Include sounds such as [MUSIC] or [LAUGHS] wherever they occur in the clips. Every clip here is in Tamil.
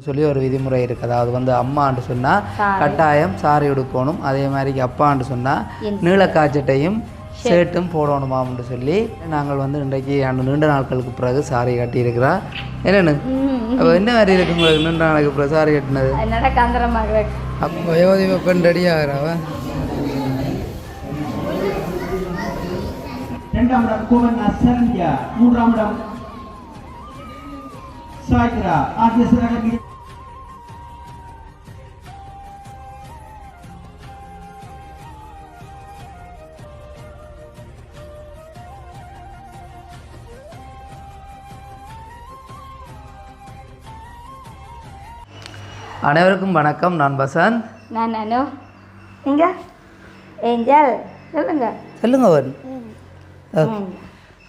சொல்லி ஒரு விதிமுறை இருக்குது அதாவது வந்து அம்மான்னு சொன்னால் கட்டாயம் சாரி உடுக்கணும். அதே மாதிரி அப்பான்னு சொன்னால் நீளக்காச்சட்டையும் ஷர்ட்டும் போடணுமாம்னு சொல்லி நாங்கள் வந்து இன்றைக்கு அந்த நீண்ட நாட்களுக்கு பிறகு சாரி கட்டியிருக்கிறா என்னன்னு அப்போ என்ன மாதிரி இருக்கு உங்களுக்கு நீண்ட நாளுக்கு பிறகு சாரி கட்டினது? அப்போ வயோதிப பெண் ரெடி ஆகிறாவ? இரண்டாம் இடம் கோவண்ணா சரண்யா மூன்றாம் இடம் சாய்ரா ஆகிய சிறகு அனைவருக்கும் வணக்கம். நான் பசந்த் நான் நானு இங்க ஏஞ்சல் சொல்லுங்க. சொல்லுங்க வரும்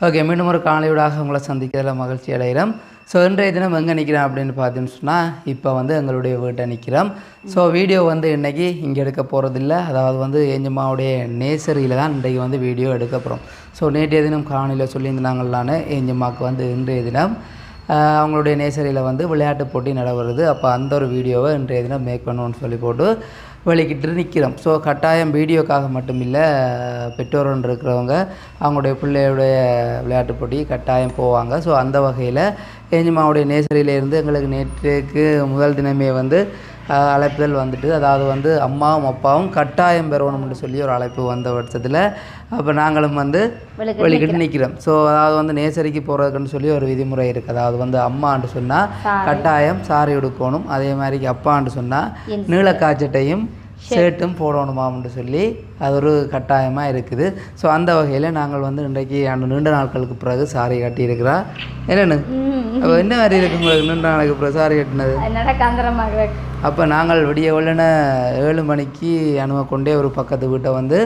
ஓகே. மீண்டும் ஒரு காலையோடாக உங்களை சந்திக்கிறதுல மகிழ்ச்சி அடைகிறோம். ஸோ இன்றைய தினம் எங்கே நிற்கிறேன் அப்படின்னு பார்த்தீங்கன்னு சொன்னால் இப்போ வந்து எங்களுடைய வீட்டை நிற்கிறோம் ஸோ வீடியோ வந்து இன்றைக்கி இங்கே எடுக்க போகிறதில்ல அதாவது வந்து ஏஞ்சம்மாவுடைய நேசரியில் தான் இன்றைக்கு வந்து வீடியோ எடுக்க போகிறோம் ஸோ நேற்றைய தினம் காலையில் சொல்லியிருந்தாங்களான ஏஞ்சம்மாவுக்கு வந்து இன்றைய தினம் அவங்களுடைய நேசரியில் வந்து விளையாட்டு போட்டி நடவுறது அப்போ அந்த ஒரு வீடியோவை இன்றைய தினம் மேக் பண்ணுவோன்னு சொல்லி போட்டு வெளிக்கிட்டு நிற்கிறோம் ஸோ கட்டாயம் வீடியோக்காக மட்டும் இல்லை பெற்றோர்கள் இருக்கிறவங்க அவங்களுடைய பிள்ளையுடைய விளையாட்டு போட்டி கட்டாயம் போவாங்க. ஸோ அந்த வகையில் ஏஞ்சிமாவுடைய நேசரியிலேருந்து எங்களுக்கு நேற்றுக்கு முதல் தினமே வந்து அழைப்புதல் வந்துட்டு அதாவது வந்து அம்மாவும் அப்பாவும் கட்டாயம் பெறணும்னு சொல்லி ஒரு அழைப்பு வந்த பட்சத்தில் அப்போ நாங்களும் வந்து வெளிக்கிட்டு நிற்கிறோம் ஸோ அதாவது வந்து நேசரிக்கு போகிறதுக்குன்னு சொல்லி ஒரு விதிமுறை இருக்குது அதாவது வந்து அம்மான்னு சொன்னால் கட்டாயம் சாரி உடுக்கணும். அதே மாதிரி அப்பான்னு சொன்னால் நீளக்காச்சட்டையும் ஷர்ட்டும் போடணுமாம்னு சொல்லி அது ஒரு கட்டாயமாக இருக்குது. ஸோ அந்த வகையில் நாங்கள் வந்து இன்றைக்கு அந்த நீண்ட நாட்களுக்கு பிறகு சாரி கட்டியிருக்கிறா. என்னென்னு அப்போ என்ன மாதிரி இருக்கு உங்களுக்கு நீண்ட நாளுக்கு பிறகு சாரி கட்டினது? அப்போ நாங்கள் விடிய உடனே ஏழு மணிக்கு அனும கொண்டே ஒரு பக்கத்து வீட்டை வந்து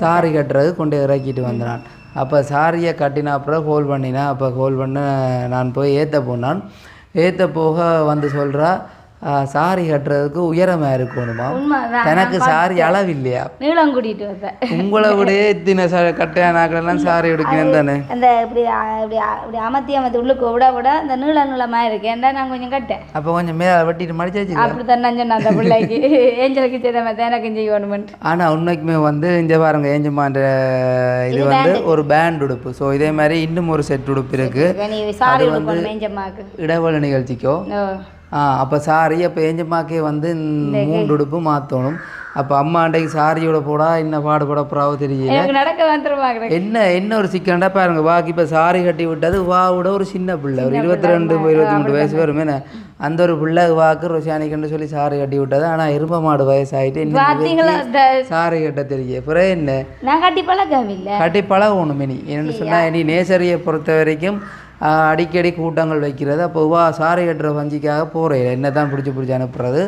சாரி கட்டுறது கொண்டே இறக்கிட்டு வந்தான். அப்போ சாரியை கட்டினா அப்புறம் ஹோல் பண்ணினா அப்போ ஹோல் பண்ண நான் போய் ஏற்ற போனான். ஏற்ற போக வந்து சொல்கிறா சாரி கட்டுறதுக்கு உயரமாக இருக்கணுமா? எனக்கு சாரி அளவு இல்லையா நீளம் கூட்டிட்டு வந்தேன். உங்களை விட இத்தனை ச கட்டையா நாக்களெல்லாம் சாரி எடுக்கணும் தானே? அந்த இப்படி இப்படி இப்படி அமர்த்தி அமர்த்தி உள்ளுக்கு விட விட அந்த நீள நீளமா இருக்கு. ஏன்டா நான் கொஞ்சம் கட்டேன்? அப்போ கொஞ்சம் மேலே வெட்டிட்டு மடிச்சு வச்சுக்கலாம் அப்படித்தான் நான் சொன்னேன் அந்த பிள்ளைக்கு. [LAUGHS] ஏஞ்சலுக்கு செய்த மாதிரி தான் எனக்கும் செய்யணுமென்ட்டு. ஆனால் உண்மைக்குமே வந்து இங்கே பாருங்க ஏஞ்சம்மான்ற இது வந்து ஒரு பேண்ட் உடுப்பு. ஸோ இதே மாதிரி இன்னும் ஒரு செட் உடுப்பு இருக்குது நீ சாரி மேஞ்சம்மாக்கு இடவெளி நிகழ்ச்சிக்கோ. அப்போ சாரி அப்போ ஏஞ்சம்மாக்கே வந்து மூன்று உடுப்பு மாற்றணும் அப்போ அம்மா அன்றைக்கு சாரியோட போடா என்ன பாடுபட போறாவோ தெரியல நடக்க வந்துருவாங்க என்ன என்ன ஒரு சிக்கனடா பாருங்க வாக்கு இப்போ சாரி கட்டி விட்டது வா விட ஒரு சின்ன பிள்ளை ஒரு இருபத்தி ரெண்டு இருபத்தி மூணு வயசு வருமே அந்த ஒரு பிள்ளை வாக்கு ரொஷானிக்கன்னு சொல்லி சாரி கட்டி விட்டது ஆனால் எரும மாடு பாத்தீங்களா அந்த சாரி கட்ட தெரிய பிறகு என்ன நான் கட்டி பழக்கம் இல்லை கட்டி பழகணும் இனி என்னென்னு சொன்னால் இனி நேசரியை பொறுத்த வரைக்கும் அடிக்கடி கூட்டங்கள் வைக்கிறது. அப்போ வா சாரி கட்டுற வஞ்சிக்காக போகிறேன் என்ன தான் பிடிச்சி பிடிச்சி அனுப்புறது.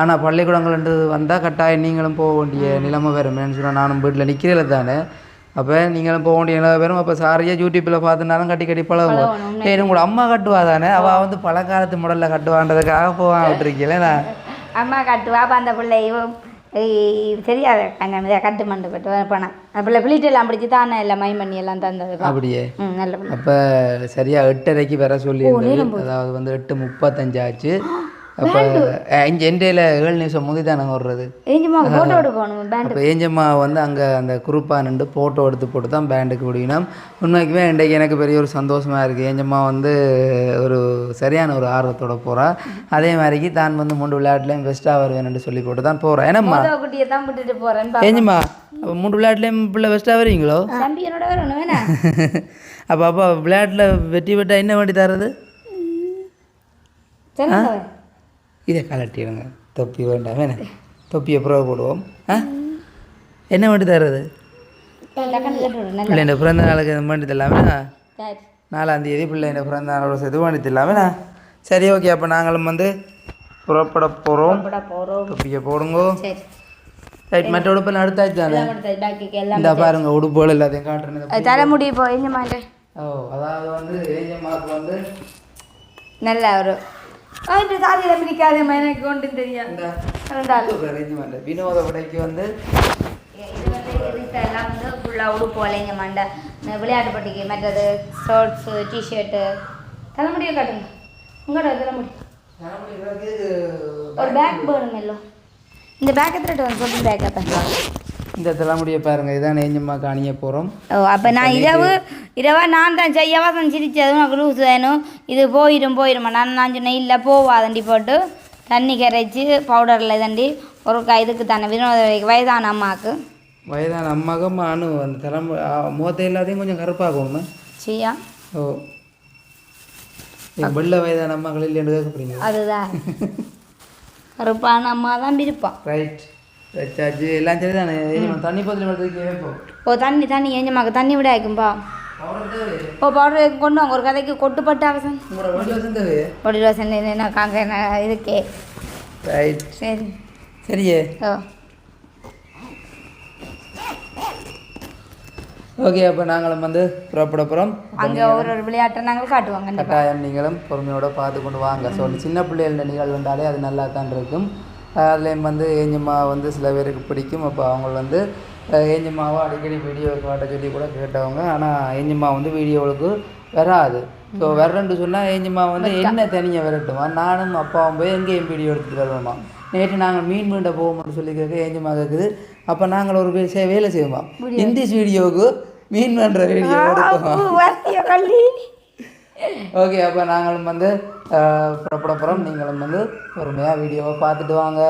ஆனால் பள்ளிக்கூடங்கள்ன்றது வந்தால் கட்டாயம் நீங்களும் போக வேண்டிய நிலைமை வருமேன்னு சொன்னால் நானும் வீட்டில் நிற்கிறதில்ல தானே. அப்போ நீங்களும் போக வேண்டிய நிலைமை வரும். அப்போ சாரியாக யூடியூப்பில் பார்த்துனாலும் கட்டி கட்டி பழகுவோம். ஏன் உங்களோட அம்மா கட்டுவா தானே? அவள் வந்து பழங்காலத்து முடலில் கட்டுவான்றதுக்காக போவான் விட்டுருக்கீங்களே நான். அம்மா கட்டுவா அப்ப அந்த பிள்ளை தெரியாது கண்ணன் கட்டு மண்டு கட்டு போனான் பிள்ளைட்டு எல்லாம் பிடிச்சி தானே எல்லாம் மை பண்ணி எல்லாம் தந்தது. அப்படியே? நல்ல அப்போ சரியா எட்டரைக்கு வர சொல்லியிருந்தது. அதாவது வந்து எட்டு முப்பத்தஞ்சு ஆச்சு. அப்போ இங்கே எண்டையில் ஏழு நிமிஷம் முந்தி தானே பேண்ட் அப்போ ஏஞ்சம்மா வந்து அங்கே அந்த குரூப்பாக நின்று ஃபோட்டோ எடுத்து போட்டு தான் பேண்டுக்கு முடியணும் உண்மைக்குமே இன்றைக்கு எனக்கு பெரிய ஒரு சந்தோஷமாக இருக்குது ஏஞ்சம்மா வந்து ஒரு சரியான ஒரு ஆர்வத்தோட போகிறா அதே மாதிரிக்கு தான் வந்து மூன்று விளையாட்டுலையும் பெஸ்ட்டாக வருவேன்னு சொல்லி போட்டு தான் போகிறேன் போறேன்னு ஏஞ்சம்மா அப்போ மூன்று விளையாட்டுலையும் பிள்ளை பெஸ்ட்டாக வேணா. அப்போ அப்போ விளையாட்டில் வெற்றி பெற்றா என்ன வண்டி தர்றது? சொல்லுங்க இதை கலட்டிடுங்க தொப்பி வேண்டாம். வேணாம் தொப்பியை புறவை போடுவோம். ஆ? என்ன வண்டி தர்றது? பிள்ளைண்ட பிறந்த நாளுக்கு வண்டி தரலாமே நாலாம் தேதி பிள்ளைண்ட பிறந்த நாளோட சேர்த்து வண்டி தரலாமே சரி ஓகே. அப்போ நாங்களும் வந்து புறப்பட போகிறோம் தொப்பியை போடுங்கோ. சரி. ரைட் மற்ற உடுப்பெல்லாம் எடுத்தாச்சு இந்த பாருங்க உடுப்புகள் எல்லாத்தையும் காட்டுறேன். தலைமுடி இப்போ ஓ அதாவது வந்து ஏஞ்சம்மாவுக்கு வந்து நல்ல ஒரு ஆயிட்டு சாதியில பிடிக்காத எனக்கு ஒன்றும் தெரியாது இந்த வினோத விடைக்கு வந்து இது வந்து எல்லாம் வந்து ஃபுல்லாக உடுப்பு வளைஞ்ச மண்டை இந்த விளையாட்டு பட்டிக்கு மற்றது ஷர்ட்ஸு டிஷர்ட்டு தலைமுடியை காட்டுங்க உங்களோட தலைமுடி ஒரு பேக் வேணும் எல்லாம் இந்த பேக் எடுத்துட்டு வந்து சொல்லி பேக் அப்போ இந்த தலைமுடியை பாருங்க. இதான் ஏஞ்சம்மா காணிய போகிறோம் ஓ அப்போ நான் இரவு இரவா நான் தான் செய்யவா தான் சிரிச்சது உனக்கு லூஸ் வேணும். இது போயிடும் போயிடுமா நான் நான் சொன்னேன் இல்லை போவாதண்டி போட்டு. தண்ணி கரைச்சி பவுடரில் தண்டி ஒரு க இதுக்கு தானே வினோத வயதான அம்மாவுக்கு வயதான அம்மாக்கும் அனு அந்த தலைமு முகத்தை எல்லாத்தையும் கொஞ்சம் கருப்பாகணும் செய்யா ஓ. வெள்ளை வயதான அம்மாக்கள் இல்லைன்னு கேட்குறீங்க அதுதான். [LAUGHS] கருப்பான அம்மா தான் விருப்பம். ரைட் வச்சாச்சு எல்லாம் சரி தானே தண்ணி பத்திரம் ஓ தண்ணி தண்ணி ஏஞ்சம்மாக்கு தண்ணி விட ஆயிக்கும்பா ஓ பவுடர் கொண்டு வாங்க ஒரு கதைக்கு கொட்டுப்பட்டு வசந்தது பொடி ரோசன் என்ன காங்க என்ன இதுக்கே. ரைட் சரி. சரியே. ஓ. ஓகே அப்போ நாங்களும் வந்து புறப்பட போகிறோம் அங்கே ஒரு ஒரு விளையாட்டை நாங்கள் கண்டிப்பாக கட்டாயம் நீங்களும் பொறுமையோட பார்த்து கொண்டு வாங்க. ஸோ சின்ன பிள்ளைகள நிகழ்வுண்டாலே அது நல்லா தான் இருக்கும். அதுலேயும் வந்து ஏஞ்சம்மா வந்து சில பேருக்கு பிடிக்கும். அப்போ அவங்க வந்து ஏஞ்சம்மாவை அடிக்கடி வீடியோ காட்ட சொல்லி கூட கேட்டவங்க. ஆனால் ஏஞ்சம்மா வந்து வீடியோவுக்கு வராது. ஸோ வரேன்னு சொன்னால் ஏஞ்சம்மா வந்து என்ன தனியாக விரட்டுமா? நானும் அப்பாவும் போய் எங்கேயும் வீடியோ எடுத்துகிட்டு வருவோமா நேற்று நாங்கள் மீன் மீண்ட போவோம்னு சொல்லி கேட்க ஏஞ்சம்மா கேட்குது அப்போ நாங்கள் ஒரு செ- வேலை செய்வோமா? இந்திஸ் வீடியோவுக்கு மீன் பண்ணுற வீடியோ ஓகே அப்போ நாங்களும் வந்து அஹ், புறப்பட நீங்களும் வந்து பொறுமையாக வீடியோவை பார்த்துட்டு வாங்க.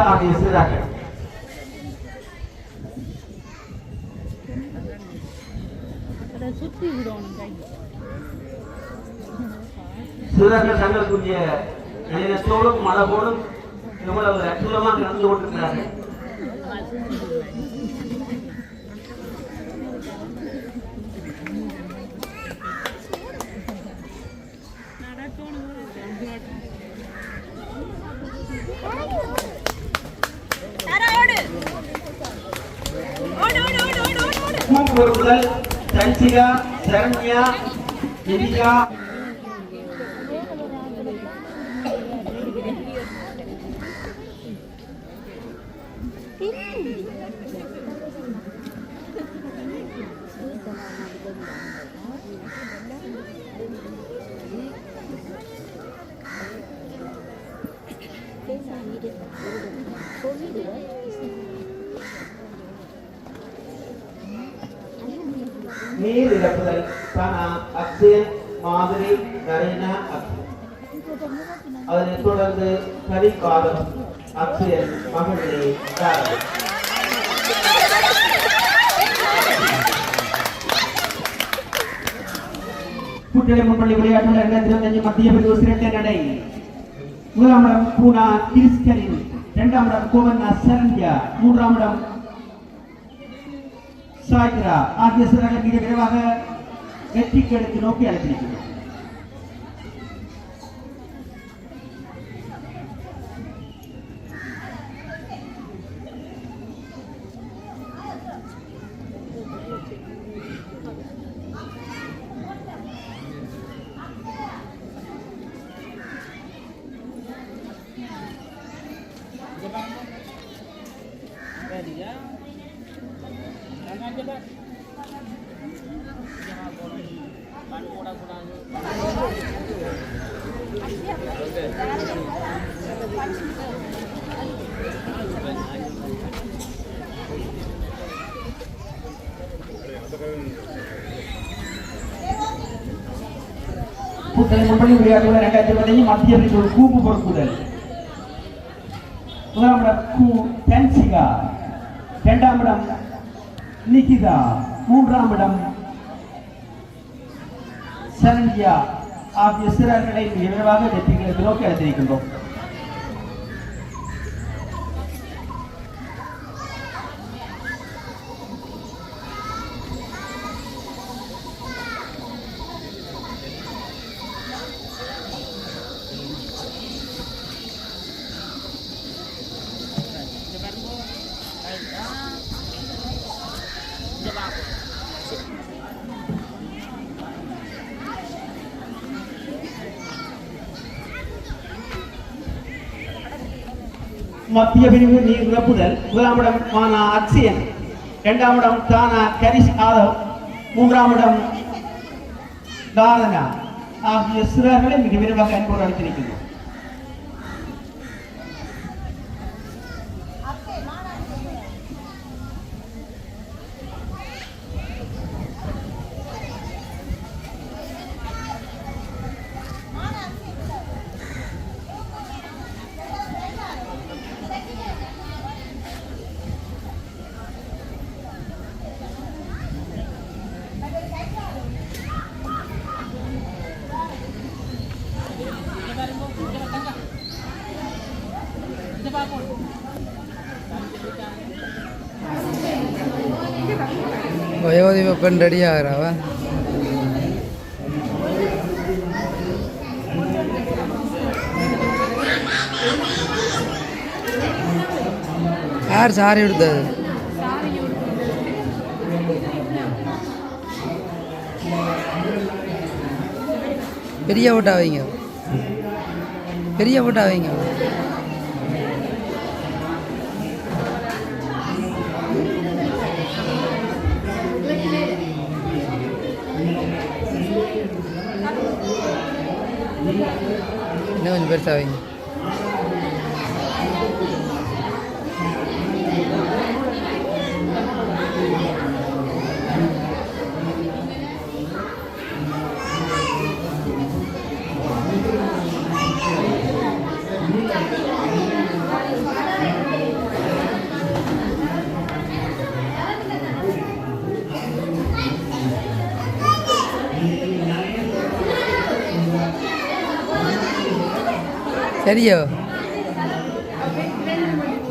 அக்ஷயா ஆகிய சிறர்கள் தங்களுக்குரிய மனதோடும் எவ்வளவு அற்புதமாக நடந்து கொண்டிருக்கிறார்கள். பூம்பொருட்கள் சஞ்சிகா சரண்யா நிதியா நீர் இழப்புதல் சனா அக்ஷயன் மாதிரி நரேனா அக்ஷய் அதனைத் தொடர்ந்து கரிகாலம் அக்ஷயன் மகளிரே தாரணை கூட்டணி முன்னணி விளையாட்டு இரண்டாயிரத்தி இருபத்தஞ்சு மத்திய பிரிவு சிரட்டை நடை முதலாம் இடம் பூனா கிறிஸ்டலின் இரண்டாம் இடம் சரண்யா மூன்றாம் இடம் சாய்கிரா ஆகிய சிறர்கள் மிக விரைவாக வெற்றி கெடுத்து நோக்கி அழைத்திருக்கிறது புத்தக முன்பணி விளையாட்டுகள் ரெண்டாயிரத்தி இருபத்தையும் மத்திய பிரிவு கூப்பு பொறுப்புதல் முதலாம் இடம் கு பென்சிகா இரண்டாம் இடம் நிகிதா மூன்றாம் இடம் சரண்யா ஆகிய சிறார்களை விரைவாக வெற்றிகளுக்கு நோக்கி அழைத்திருக்கின்றோம் மத்திய பிரிவு நீர் நிரப்புதல் முதலாம் இடம் மானா அக்சியன். இரண்டாம் இடம் தானா கரிஷ் ஆதவ். மூன்றாம் இடம் தாரனா ஆகிய சிறார்களை மிக விரைவாக அன்போடு அளித்திருக்கின்றோம் வயோதி ரெடி ஆகிறாவ? யார் சாரி எடுத்தது பெரிய ஓட்டா வைங்க. பெரிய ஓட்டா வைங்க இன்னும்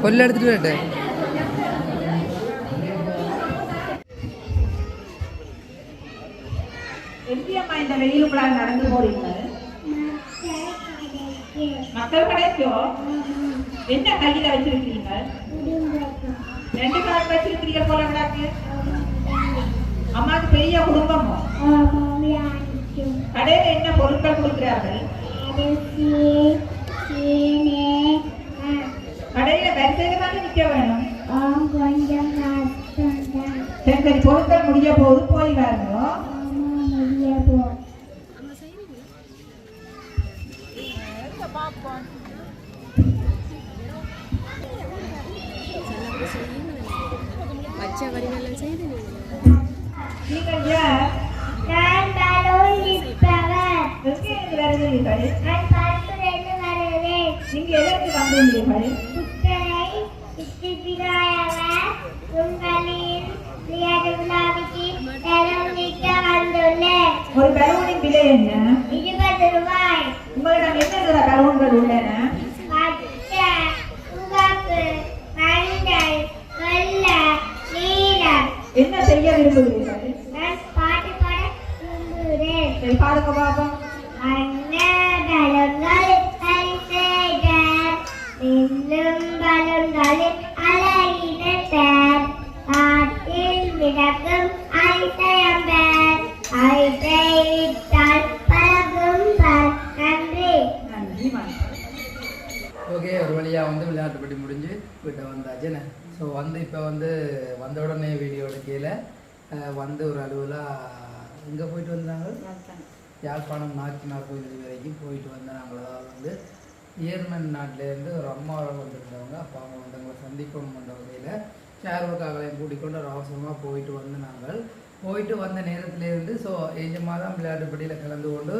கொல்ல எடுத்துட்டு வரட்டு. எப்படியம்மா இந்த வெயிலுக்குள்ள நடந்து போறீங்க மக்கள் கடைக்கோ என்ன கையில வச்சிருக்கீங்க ரெண்டு கார்டு வச்சிருக்கிறீங்க போல விடாக்கு அம்மாக்கு பெரிய குடும்பமோ? கடையில என்ன பொருட்கள் கொடுக்கிறார்கள் கடையில நிக்க வேணும். சரி சரி பொருட்கள் முடிய போது போய் வரணும். நீங்கள் எதற்கு வந்தீர்கள் ஓகே ஒரு வழியாக வந்து விளையாட்டு போட்டி முடிஞ்சு வீட்டை வந்தாச்சுன்னு ஸோ வந்து இப்போ வந்து வந்த உடனே வீடியோ எடுக்கையில் அஹ், வந்து ஒரு அலுவலாக எங்கே போயிட்டு வந்தாங்க? யாழ்ப்பாணம். நாச்சினார் கோயில் வரைக்கும் போயிட்டு வந்தேன் நாங்கள் அதாவது வந்து ஜேர்மன் நாட்டிலேருந்து ஒரு அம்மாவோட வந்திருந்தவங்க அப்போ அவங்க வந்து எங்களை சந்திக்கணும் வந்த வகையில் சேர்வக்காகளையும் கூட்டிக் கொண்டு ஒரு அவசரமாக போயிட்டு வந்து நாங்கள் போயிட்டு வந்த நேரத்திலேருந்து ஸோ ஏஜமாக தான் விளையாட்டுப்படியில் கலந்து கொண்டு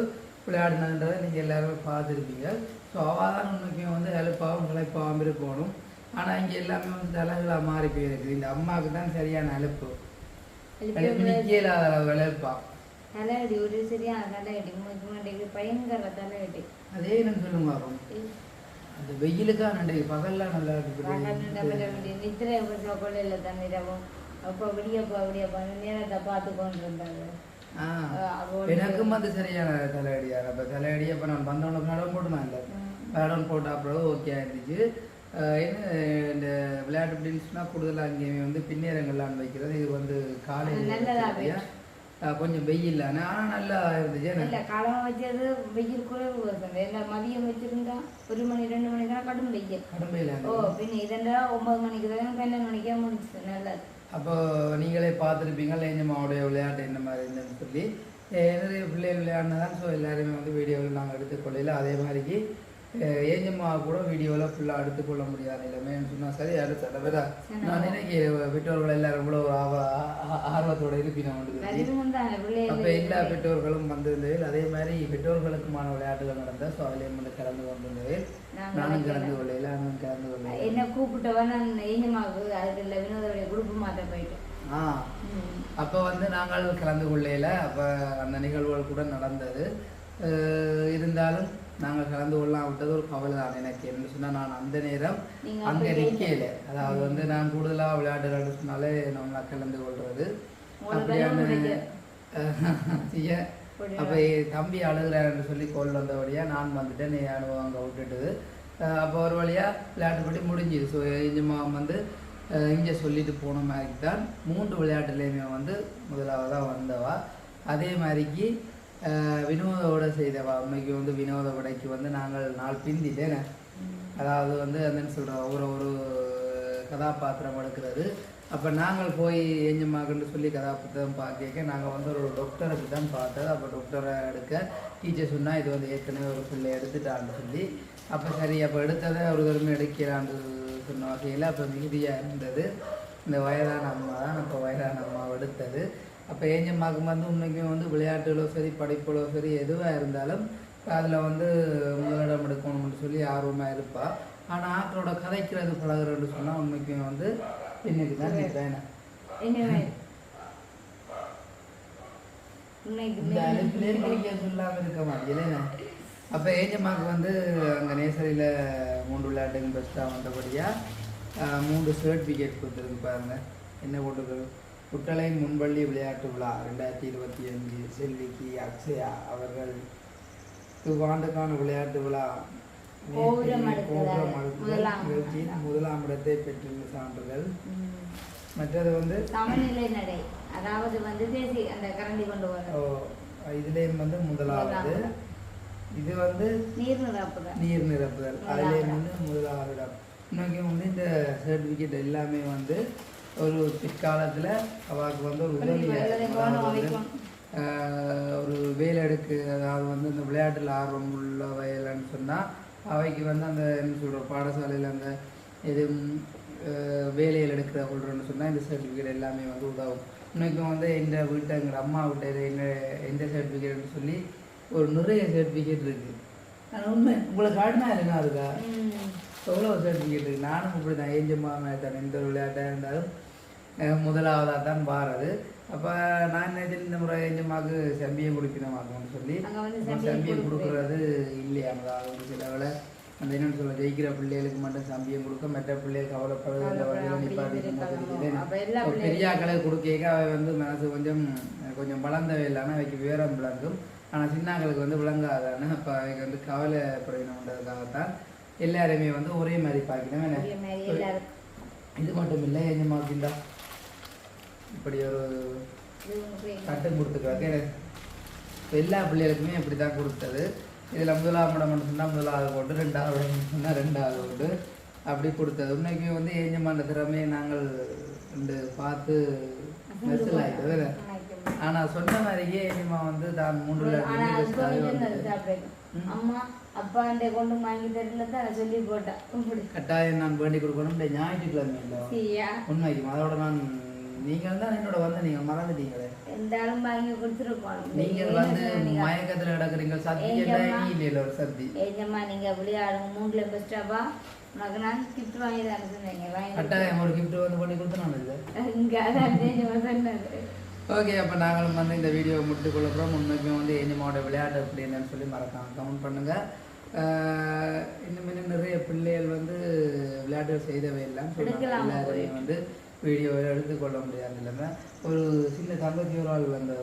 விளையாடினன்றதை நீங்கள் எல்லாருமே பார்த்துருப்பீங்க. ஸோ அவள் தான் உண்மைக்கும் வந்து அலுப்பாகவும் கிளைப்பாகவும் இருக்கணும் ஆனால் இங்கே எல்லாமே வந்து தலைகளாக மாறி போயிருக்கு. இந்த அம்மாவுக்கு தான் சரியான நிற்கல விளையாடுப்பா தலையடி ஒரு சரியான தலையடி. மூச்சு மாட்டேங்குது பயங்கர தலையடி. அதே நான் சொல்லுங்க. அந்த வெயிலுக்கா நன்றி பகல்லாம் நல்லா இருக்கு நித்திரை கொள்ளையில தண்ணிரவும் அப்போ விடியப்பா விடியப்பா நேரத்தை பார்த்து கொண்டு இருந்தாங்க எனக்கும் வந்து சரியான தலையடியா அப்போ தலையடி அப்போ நான் வந்தவனுக்கு மேடம் போட்டுனேன் இல்லை. மேடம் போட்ட அப்புறம் ஓகே என்ன இந்த விளையாட்டு அப்படின்னு சொன்னால் கூடுதலாக வந்து பின்னேரங்கள்லாம் வைக்கிறது. இது வந்து காலையில் கொஞ்சம் வெயில் ஆனால் நல்லா இருந்துச்சு இல்ல காலம் வச்சது வெயில் குறைவு. இல்ல மதியம் வச்சிருந்தா ஒரு மணி ரெண்டு மணி தான் கடும் வெயில் கடுமையில் ஓ பின்ன இதெண்டா ஒன்பது மணிக்கு தான் பன்னெண்டு மணிக்கே முடிச்சு நல்லது. அப்போ நீங்களே பார்த்துருப்பீங்க லேஞ்சம்மாவுடைய விளையாட்டு என்ன மாதிரி இருந்துன்னு சொல்லி. நிறைய பிள்ளைகள் விளையாடினதான் ஸோ எல்லாருமே வந்து வீடியோவில் நாங்கள் எடுத்துக்கொள்ளையில அதே மாதிரிக்கு ஏஞ்சம்மா கூட வீடியோவில் ஃபுல்லாக எடுத்துக்கொள்ள முடியாத நிலைமைன்னு சொன்னால் சரி அடுத்த தடவை நான் நினைக்க பெற்றோர்கள் எல்லாரும் கூட ஒரு ஆவ ஆ- ஆர்வத்தோட இருப்பினோம் அப்போ எல்லா பெற்றோர்களும் வந்திருந்ததில் அதே மாதிரி பெற்றோர்களுக்குமான விளையாட்டுகள் நடந்த ஸோ அதிலே வந்து கலந்து கொண்டிருந்ததில் நானும் கலந்து கொள்ளையில நானும் கலந்து கொள்ளையில என்ன கூப்பிட்டவன் நான் ஏஞ்சமாக்கு அதுக்கு இல்லை வினோதோடைய குரூப்பு மாற்ற போயிட்டேன். ஆ. அப்போ வந்து நாங்கள் கலந்து கொள்ளையில அப்போ அந்த நிகழ்வுகள் கூட நடந்தது. இருந்தாலும் நாங்கள் கலந்து கொள்ளலாம் விட்டது ஒரு கவலை தான் எனக்கு என்ன சொன்னால் நான் அந்த நேரம் அங்கே நிற்கல அதாவது வந்து நான் கூடுதலாக விளையாட்டு சொன்னாலே நம்ம கலந்து கொள்வது அப்படியான அப்போ தம்பி அழுகிறாருன்னு சொல்லி கோல் வந்தபடியா நான் வந்துட்டேன் நீ அனுபவம் அங்கே விட்டுட்டுது. அப்போ ஒரு வழியாக விளையாட்டுப்படி முடிஞ்சுது ஸோ இஞ்சமா வந்து இங்கே சொல்லிட்டு போன மாதிரி தான் மூன்று விளையாட்டுலேயுமே வந்து முதலாவதாக வந்தவா அதே மாதிரிக்கு வினோதோட செய்தவா அன்னைக்கு வந்து வினோத விடைக்கு வந்து நாங்கள் நாள் பிந்திட்டேன் அதாவது வந்து என்னன்னு சொல்கிறோம் ஒரு ஒரு கதாபாத்திரம் எடுக்கிறது அப்போ நாங்கள் போய் எஞ்சமாக்குன்னு சொல்லி கதாபாத்திரம் பார்க்க நாங்கள் வந்து ஒரு டாக்டருக்கு தான் பார்த்தது. அப்போ டாக்டரை எடுக்க டீச்சர் சொன்னால் இது வந்து ஏற்கனவே ஒரு பிள்ளை எடுத்துட்டான்னு சொல்லி அப்போ சரி அப்போ எடுத்ததை ஒரு தருமே எடுக்கிறான்னு சொன்ன வகையில் அப்போ மிகுதியாக இருந்தது. இந்த வயதான அம்மா தான் அப்போ வயதான அம்மாவை எடுத்தது. அப்போ ஏஞ்சம்மாவுக்கு வந்து உண்மைக்கும் வந்து விளையாட்டுகளோ சரி படிப்புகளோ சரி எதுவாக இருந்தாலும் அதில் வந்து முதலிடம் எடுக்கணும்னு சொல்லி ஆர்வமாக இருப்பாள் ஆனால் ஆக்களோட கதைக்கிறது பழகுறேன்னு சொன்னால் உண்மைக்கும் வந்து இன்னைக்கு தான் படிக்க சொல்லாமல் இருக்க மாட்டேன் அப்போ ஏஞ்சம்மாவுக்கு வந்து அங்கே நேசரியில் மூன்று விளையாட்டுக்கு பெஸ்ட்டாக வந்தபடியாக மூன்று சர்டிஃபிகேட் கொடுத்துருக்கு பாருங்க. என்ன போட்டுருக்கு? குட்டளை முன்பள்ளி விளையாட்டு விழா ரெண்டாயிரத்தி இருபத்தி அஞ்சு செல்விக்கு அக்ஷயா அவர்கள் இவ்வாண்டுக்கான விளையாட்டு விழா. முதலாம் இடத்தை பெற்றுள்ள சான்றிதழ் ம். மற்றது வந்து சமநிலை நடை. அதாவது வந்து தேசி அந்த கரண்டி கொண்டு வர ஓ, இதுலேயும் வந்து முதலாவது. இது வந்து நீர் நிரப்புதல் நீர் நிரப்புதல் அதுலேயும் வந்து முதலாவது இடம். இன்னைக்கு வந்து இந்த சர்டிஃபிகேட் எல்லாமே வந்து ஒரு பிற்காலத்தில் அவளுக்கு வந்து ஒரு உதவியாக ஒரு வேலை எடுக்கு அதாவது வந்து இந்த விளையாட்டில் ஆர்வம் உள்ள வயலன்னு சொன்னால் அவைக்கு வந்து அந்த என்ன சொல்கிற பாடசாலையில் அந்த இது வேலையில் எடுக்கிற கொள்றோன்னு சொன்னால் இந்த சர்டிஃபிகேட் எல்லாமே வந்து உதவும். இன்னைக்கும் வந்து எந்த வீட்டை எங்கள் அம்மா வீட்டை என்ன எந்த சர்டிஃபிகேட்னு சொல்லி ஒரு நிறைய சர்டிஃபிகேட் இருக்குது நான் உண்மை உங்களுக்கு காட்டினா என்ன இருக்கா. எவ்வளோ சர்டிஃபிகேட் இருக்குது நானும் இப்படி தான் ஏஞ்சம்மா தான் எந்த ஒரு விளையாட்டாக இருந்தாலும் முதலாவதாக தான் பாருது அப்போ நான் நினைச்சேன் இந்த முறை ஏஞ்சம்மாவுக்கு செம்பியை குடிக்கணுமாக்கணும்னு சொல்லி செம்பியை செம்பியை கொடுக்குறது. இல்லையா? அதாவது ஒரு சில வேளை அந்த என்னன்னு சொல்ல ஜெயிக்கிற பிள்ளைகளுக்கு மட்டும் சம்பியம் கொடுக்க மற்ற பிள்ளைகள் கவலைப்படுறது பெரியாக்களை கொடுக்க அவை வந்து மனசு கொஞ்சம் கொஞ்சம் வளர்ந்தவை இல்லாமல் அவைக்கு விவரம் விளங்கும். ஆனால் சின்னாக்களுக்கு வந்து விளங்காதானே அப்போ அவைக்கு வந்து கவலைப்படணுன்றதுக்காகத்தான் எல்லாருமே வந்து ஒரே மாதிரி பார்க்கணும். என்ன? இது மட்டும் இல்லை எஞ்சமாக்கிண்டா இப்படி ஒரு கட்டம் கொடுத்துருக்காங்க இப்ப எல்லா பிள்ளைகளுக்குமே இப்படி தான் கொடுத்தது. இதில் முதலாவது இடம் மட்டும் சொன்னால் முதலாவது கொண்டு ரெண்டாவது இடம் சொன்னால் ரெண்டாவது கொண்டு அப்படி கொடுத்தது. உண்மைக்கு வந்து ஏஞ்சமான திறமையை நாங்கள் இந்த பார்த்து மெர்சல் ஆகிட்டது ஆனா சொன்ன மாதிரியே இனிமா வந்து தான் மூன்று. அம்மா அப்பா அந்த கொண்டு வாங்கி தரல தான் சொல்லி போட்டேன். கட்டாயம் நான் வேண்டி கொடுக்கணும். ஞாயிற்றுக்கிழமை இல்லை உண்மைக்கும் அதோட நான் நீங்கள் தான் என்னோட வந்து நீங்கள் மறந்துட்டீங்களே. ஆளும் வாங்கி கொடுத்துருக்கோம் நீங்கள் வந்து மயக்கத்துல கிடக்குறீங்க. சத்தி இல்லையில ஒரு சத்தி ஏஜம்மா நீங்க விளையாடுங்க. மூணுல பெஸ்டாப்பா நான் கிஃப்ட் வாங்கி தான் சொன்னீங்க. வாங்கி கட்டாயம் ஒரு gift வந்து பண்ணி கொடுத்து நான் இல்லை இங்க அதான் ஏஜம்மா சொன்னது ஓகே அப்போ நாங்களும் வந்து இந்த வீடியோவை முடித்து கொள்ளுறோம் உண்மைக்கும் வந்து எனிமாவோட விளையாட்டு எப்படி என்னன்னு சொல்லி மறக்காம கமெண்ட் பண்ணுங்கள் இன்னும் இன்னும் நிறைய பிள்ளைகள் வந்து விளையாட்டு செய்தவை எல்லாம் எல்லாரையும் வந்து வீடியோவில் எடுத்துக்கொள்ள முடியாது இல்லைங்க ஒரு சின்ன தங்கச்சி ஒரு ஆள் அந்த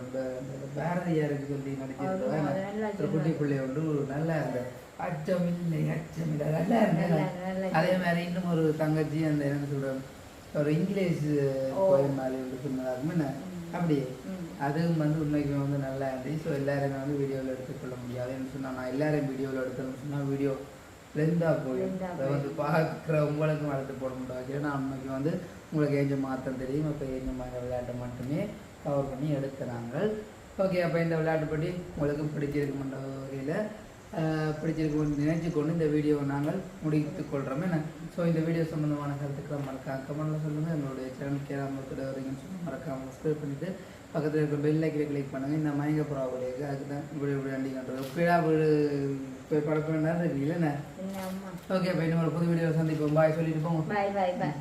பாரதியாருக்கு சொல்லி நல்லா ஒரு குட்டி பிள்ளை ஒன்று நல்லா அந்த அச்சம் இல்லை அச்சம் இல்லை நல்லா இருந்தேன். அதே மாதிரி இன்னும் ஒரு தங்கச்சி அந்த என்ன சொல்கிறேன் ஒரு இங்கிலீஷ் போய் மாதிரி ஒரு சொன்னதாகும் என்ன? அப்படி ம். அதுவும் வந்து உண்மைக்கு வந்து நல்லா இருந்துச்சு. ஸோ எல்லாருமே வந்து வீடியோவில் எடுத்துக்கொள்ள முடியாதுன்னு சொன்னால் நான் எல்லாரையும் வீடியோவில் எடுக்கணும்னு சொன்னால் வீடியோ லெந்தாக போயிடும் அதை வந்து பார்க்குற உங்களுக்கும் அடுத்து போட முடியாது. ஏன்னா உண்மைக்கு வந்து உங்களுக்கு ஏஞ்ச மாற்றம் தெரியும். அப்போ ஏஞ்ச மாதிரி விளையாட்டை மட்டுமே கவர் பண்ணி எடுக்கிறாங்க ஓகே அப்போ இந்த விளையாட்டு பற்றி உங்களுக்கு பிடிச்சிருக்குமென்ற வகையில் பிடிச்சிருக்கும்னு நினைச்சு கொண்டு இந்த வீடியோவை நாங்கள் முடித்துக் கொள்கிறோம் என்ன? ஸோ இந்த வீடியோ சம்மந்தமான கருத்துக்களை மறக்காம கமெண்ட்டில் சொல்லுங்கள் எங்களுடைய சேனல் கேராமல் வரீங்கன்னு சொல்லி மறக்காமல் சப்ஸ்கிரைப் பண்ணிவிட்டு பக்கத்தில் இருக்கிற பெல் கிளிக் பண்ணுங்கள் இந்த மயங்க புறாவுடையக்கு அதுக்கு தான் இப்படி இப்படி வண்டி கண்டுறோம் கீழா வீடு போய் படப்பேன் இருக்குல்ல ஓகே அப்போ இன்னும் ஒரு புது வீடியோ சந்திப்போம். பாய் சொல்லிட்டு போங்க. பாய் பாய் பாய்